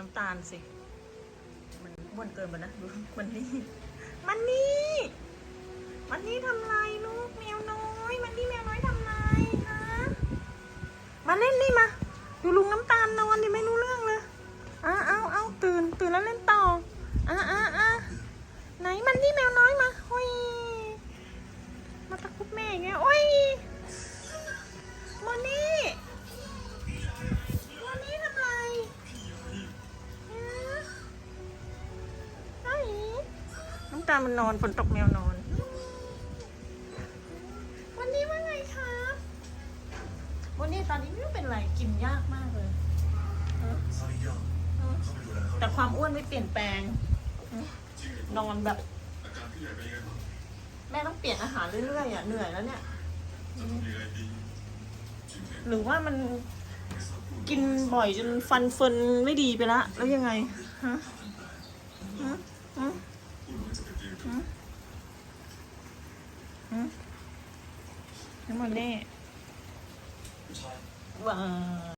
น้ำตาลสิ มันม้วนเกินไปนะดูมันนี่ มันนี่ มันนี่ทำไรลูกแมวน้อย มันนี่แมวน้อยทำไรฮะ มาเล่นนี่มา ดูลุงน้ำตาลนอนดิไม่รู้เรื่องเลยอะเอาเอาตื่น ตื่นแล้วเล่นต่ออะอะอะไหนมันนี่แมวน้อยมาโอ้ยมาตะคุบแม่อย่างเงี้ยโอ้ย ตามันนอนฝนตกแมวนอน วันนี้ว่าไงครับ วันนี้ตอนนี้ไม่รู้เป็นไรกินยากมากเลยเแต่ความอ้วนไม่เปลี่ยนแปลง นอนแบบ แม่ต้องเปลี่ยนอาหารเรื่อยๆอะเหนื่อยแล้วเนี่ย หรือว่ามันกินบ่อยจนฟันเฟินไม่ดีไปละ แล้วยังไง ฮะ ฮะ ฮะ น้ำมันเน่ว้า